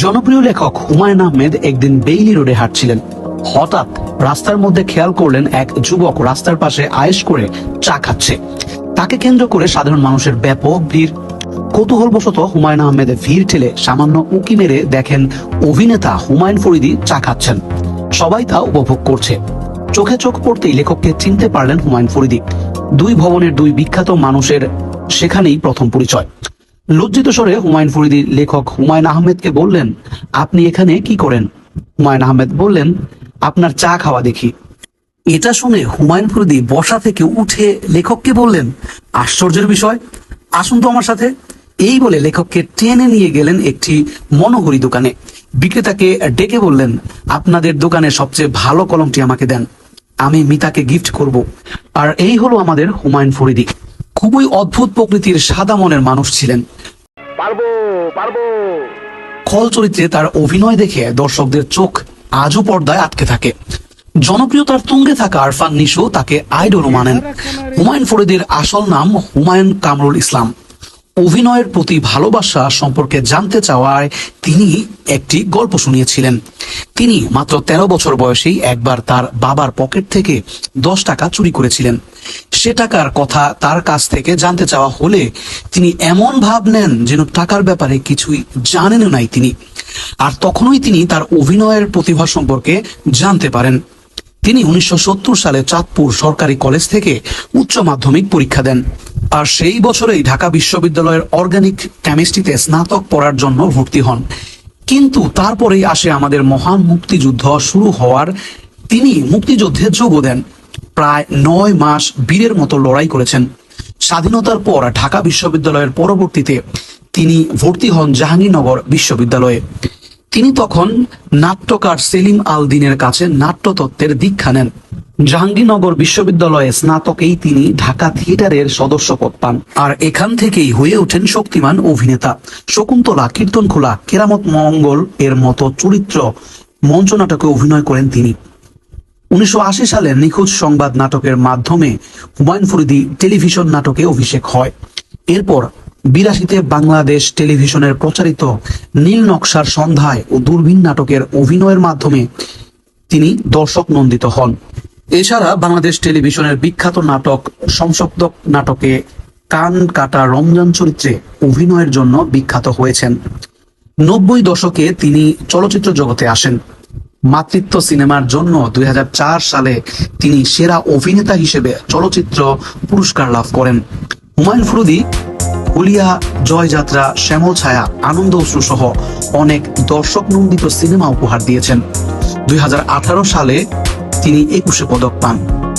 জনপ্রিয় লেখক হুমায়ুন আহমেদ একদিন বেইলি রোডে হাঁটছিলেন। হঠাৎ রাস্তার মধ্যে খেয়াল করলেন এক যুবক রাস্তার পাশে আয়েশ করে চা খাচ্ছে। তাকে কেন্দ্র করে সাধারণ মানুষের ব্যাপক ভিড়। কৌতূহলবশত হুমায়ুন আহমেদ ভিড় ঠেলে সামান্য উকি মেরে দেখেন অভিনেতা হুমায়ুন ফরিদি চা খাচ্ছেন। সবাই তা উপভোগ করছে। চোখে চোখ পড়তেই লেখককে চিনতে পারলেন হুমায়ুন ফরিদি। দুই ভবনের দুই বিখ্যাত মানুষের সেখানেই প্রথম পরিচয়। লজ্জিত স্বরে হুমায়ুন ফরিদি লেখক হুমায়ুন আহমেদকে বললেন, আপনি এখানে কি করেন? হুমায়ুন আহমেদ বললেন, আপনার চা খাওয়া দেখি। এটা শুনে হুমায়ুন ফরিদি বসা থেকে উঠে লেখককে বললেন, আশ্চর্যের বিষয়, আসুন তো আমার সাথে। এই বলে লেখককে টেনে নিয়ে গেলেন একটি মনোহরি দোকানে। বিক্রেতাকে ডেকে বললেন, আপনাদের দোকানে সবচেয়ে ভালো কলমটি আমাকে দেন, আমি মিতাকে গিফট করব। আর এই হলো আমাদের হুমায়ুন ফরিদি। খুবই অদ্ভুত প্রকৃতির সাদা মনের মানুষ ছিলেন। পারব পারব। খল চরিত্রে তার অভিনয় দেখে দর্শকদের চোখ আজও পর্দায় আটকে থাকে। জনপ্রিয়তার তুঙ্গে থাকা আরফান নিশো তাকে আইডলও মানেন। হুমায়ুন ফরিদের আসল নাম হুমায়ুন কামরুল ইসলাম। অভিনয়ের প্রতি ভালোবাসা সম্পর্কে জানতে চাওয়ায় তিনি একটি গল্প শুনিয়েছিলেন। তিনি মাত্র তেরো বছর বয়সেই একবার তার বাবার পকেট থেকে দশ টাকা চুরি করেছিলেন। সে টাকার কথা তার কাছ থেকে জানতে চাওয়া হলে তিনি এমন ভাব নেন যেন টাকার ব্যাপারে কিছুই জানেন নাই তিনি। আর তখনই তিনি তার অভিনয়ের প্রতিভা সম্পর্কে জানতে পারেন। তিনি উনিশশো সালে চাঁদপুর সরকারি কলেজ থেকে উচ্চ মাধ্যমিক পরীক্ষা দেন। আর সেই বছরেই ঢাকা বিশ্ববিদ্যালয়ের অর্গানিক কেমিস্ট্রিতে স্নাতক পড়ার জন্য ভর্তি হন। কিন্তু তারপরেই আসে আমাদের মহান মুক্তিযুদ্ধ শুরু হওয়ার তিনি মুক্তিযুদ্ধে যোগ দেন। প্রায় নয় মাস বীরের মতো লড়াই করেছেন। স্বাধীনতার পর ঢাকা বিশ্ববিদ্যালয়ের পরবর্তীতে তিনি ভর্তি হন জাহাঙ্গীরনগর বিশ্ববিদ্যালয়ে। তিনি তখন নাট্যকার সেলিম আল দিনের কাছে নাট্যতত্ত্বের দীক্ষা নেন। জাহাঙ্গীরনগর বিশ্ববিদ্যালয়ে স্নাতকেই তিনি ঢাকা থিয়েটারের সদস্য পদ পান। আর এখান থেকেই হয়ে ওঠেন শক্তিমান অভিনেতা। শকুন্তলা, কীর্তনখোলা, কেরামত মঙ্গল এর মতো চরিত্র মঞ্চ নাটকে অভিনয় করেন তিনি। উনিশশো আশি সালে নিখোঁজ সংবাদ নাটকের মাধ্যমে হুমায়ুন ফরিদি টেলিভিশন নাটকে অভিষেক হয়। এরপর বিরাশিতে বাংলাদেশ টেলিভিশনের প্রচারিত নীল নকশার সন্ধ্যায় ও দূরবীন নাটকের অভিনয়ের মাধ্যমে তিনি দর্শক নন্দিত হন। এছাড়া বাংলাদেশ টেলিভিশনের বিখ্যাত নাটক সংসপ্তক নাটকে কান কাটা রমজান চরিত্রে অভিনয়ের জন্য বিখ্যাত হয়েছেন। নব্বই দশকে তিনি চলচ্চিত্র জগতে আসেন। মাতৃত্ব সিনেমার জন্য দুই হাজার চার সালে তিনি সেরা অভিনেতা হিসেবে চলচ্চিত্র পুরস্কার লাভ করেন। হুমায়ুন ফরুদি হুলিয়া জয়যাত্রা, শ্যামল ছায়া, আনন্দ অশ্রু সহ অনেক দর্শক নন্দিত সিনেমা উপহার দিয়েছেন। দুই সালে তিনি একুশে পদক পান।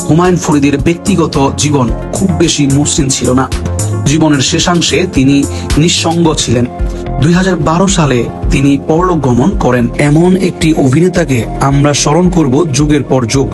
হুমায়ুন ফরিদির ব্যক্তিগত জীবন খুব বেশি মসৃণ ছিল না। জীবনের শেষাংশে তিনি নিঃসঙ্গ ছিলেন। দুই হাজার বারো সালে তিনি পরলোক গমন করেন। এমন একটি অভিনেতাকে আমরা স্মরণ করব যুগের পর যুগ।